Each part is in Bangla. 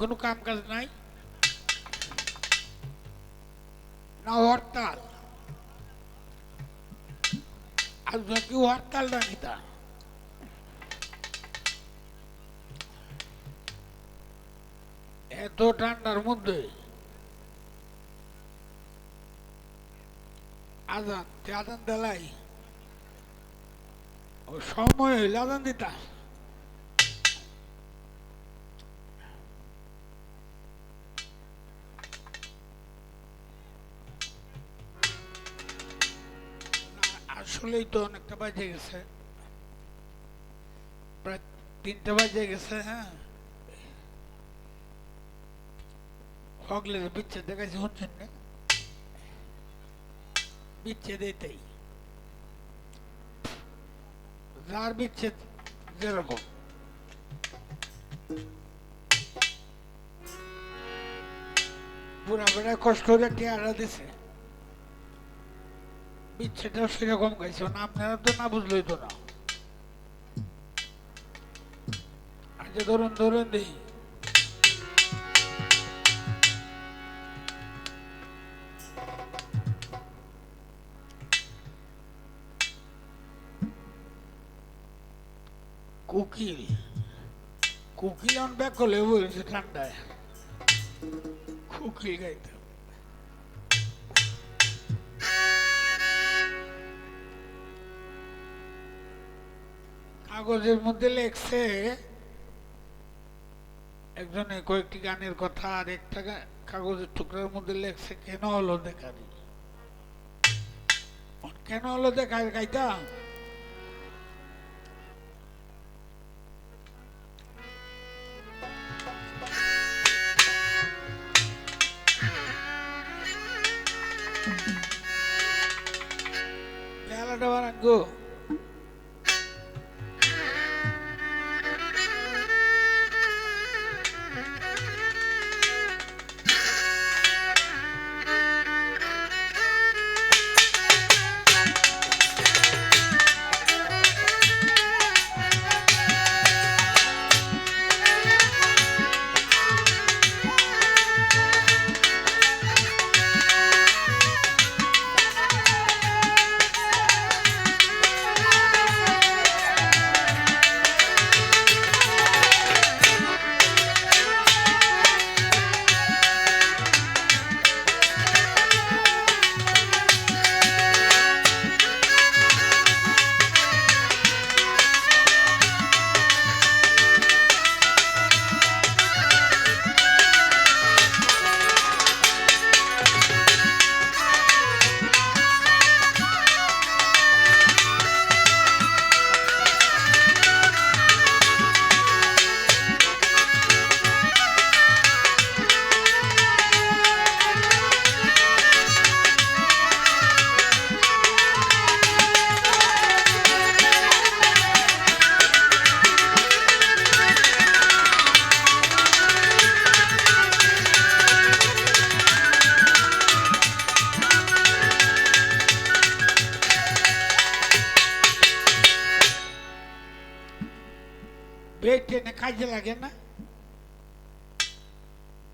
কোনো কাম কাজ নাই? না হরতাল। আজ কি হরতাল না নিতা এত ঠান্ডার মধ্যে আজান তে আজান দেলাই। সময় হইলে আজান দিতা আসলেই তো অনেকটা বাজে গেছে প্রায় তিনটা বাজে গেছে হ্যাঁ হগলের বিচ্ছেদ দেখাইছে শুনছেন না বিচ্ছেদ এটাই যার বিচ্ছেদ যেরকম বুড়া বেড়া কষ্ট করে টিয়ারা দিছে বিচ্ছেদটাও সেরকম গাইছে না, আপনারা তো না বুঝলেই তো না। আচ্ছা ধরুন ধরুন দিই। কুকিল কুকিল অন ব্যাক করলে বলছে ঠান্ডায়। কুকিল গাইতে কাগজের মধ্যে লেখছে একজনে কয়েকটি গানের কথা আর একটা কাগজের টুকরার মধ্যে লেখছে, কেন হলো দেখারি? কেন হলো দেখার গাইতাম বেলাটা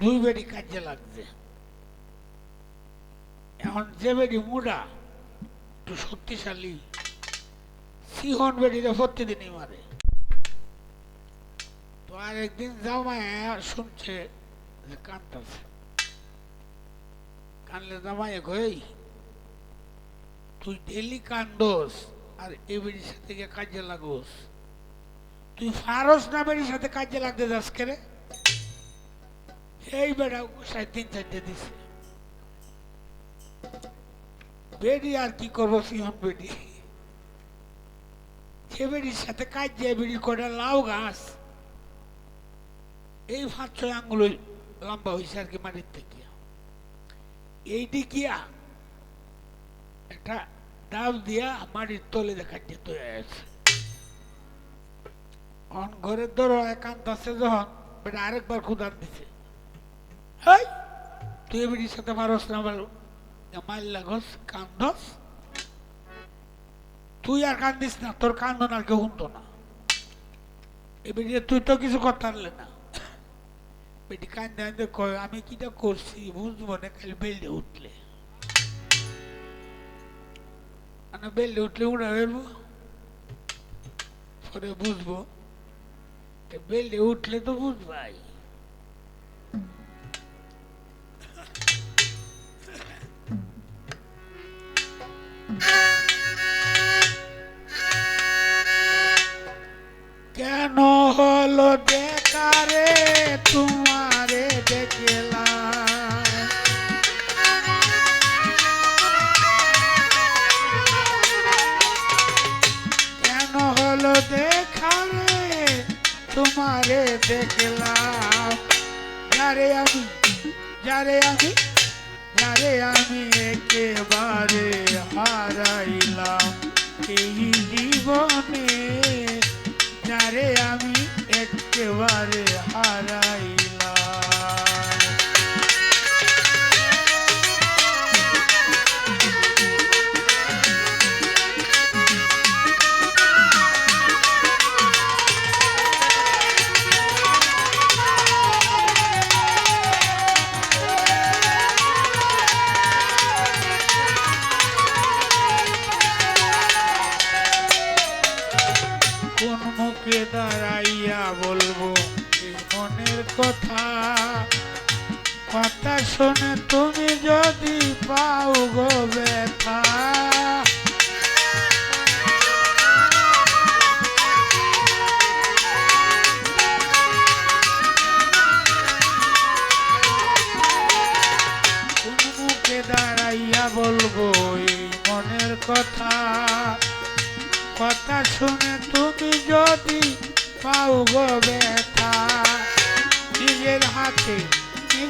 দুই বেডি কাজে লাগছে এখন যে বেডি মুডা, একটু শক্তিশালী। সিহন বেডিরে প্রতিদিনই মারে। তো আর একদিন জামায় শুনছে যে কান্দতেছে কানলে জামায় কই তুই ডেলি কান্দোস আর এ বেডির সাথে গিয়ে কাজে লাগোস। তুই ফারস নামের সাথে কাজে লাগতে যাস করে এই বেড়া সাড়ে তিন চারটে দিছে বেডি আর কি করব সিংহন বেডি সে বেডির সাথে কাজ যায় বেডি করে লাউ গাছ এই পাঁচ ছয় আঙ্গুল লম্বা হয়েছে আর কি মাটির থেকে এই দিকিয়া একটা ডাব দিয়া মাটির তলে দেখা যেত ঘরের ধরো একান্ত আছে যখন বেটা আরেকবার খুদান দিছে হেই তুই এবারির সাথে পারস না বলো মাইল লাগস কান্দস তুই আর কান্দিস না তোর কান্দন আর কেউ শুনতো না এবারে তুই তো কিছু করতে পারলে না বেটি কান্দে কান্দে কয় আমি কিটা করছি বুঝব না খালি বেল্টে উঠলে মানে বেল্টে উঠলে উড়া বেরবো পরে বুঝব এ বেল্টে উঠলে তো বুঝবাই কেন হলো বেকারে তোমারে দেখলাম। কেন হলো দেখারে তোমারে দেখলাম। যারে আমি যারে আমি যারে আমি একেবারে হারাইলাম কথা শুনে তুমি যদি পাও গো ব্যথা। দাঁড়াইয়া বলব মনের কথা। কথা শুনে তুমি যদি পাও গো ব্যথা। নিজের হাতে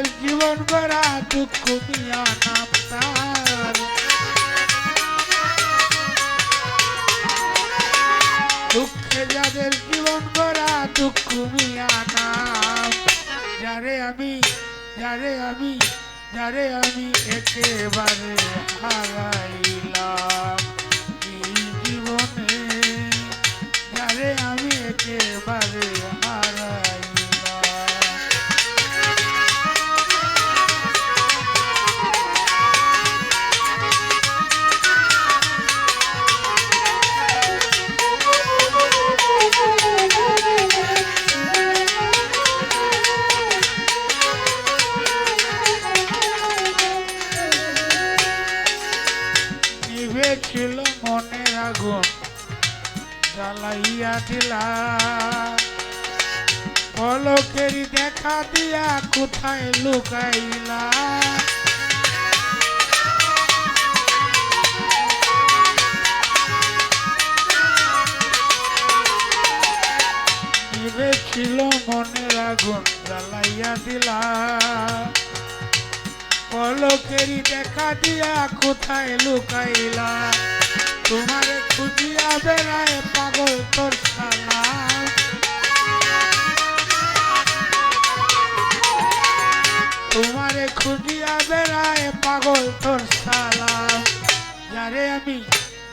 যাদের জীবন গড়া দুঃখ মিয়া নাম দুঃখে যাদের জীবন গড়া দুঃখ মিয়া নাম। যারে আমি যারে আমি যারে আমি একেবারে হারাইলাম দিয়া কোথায় লুকাইলা? ছিল মনের আগুন জ্বালাইয়া দিলা? পলকেরি দেখা দিয়া কোথায় লুকাইলা?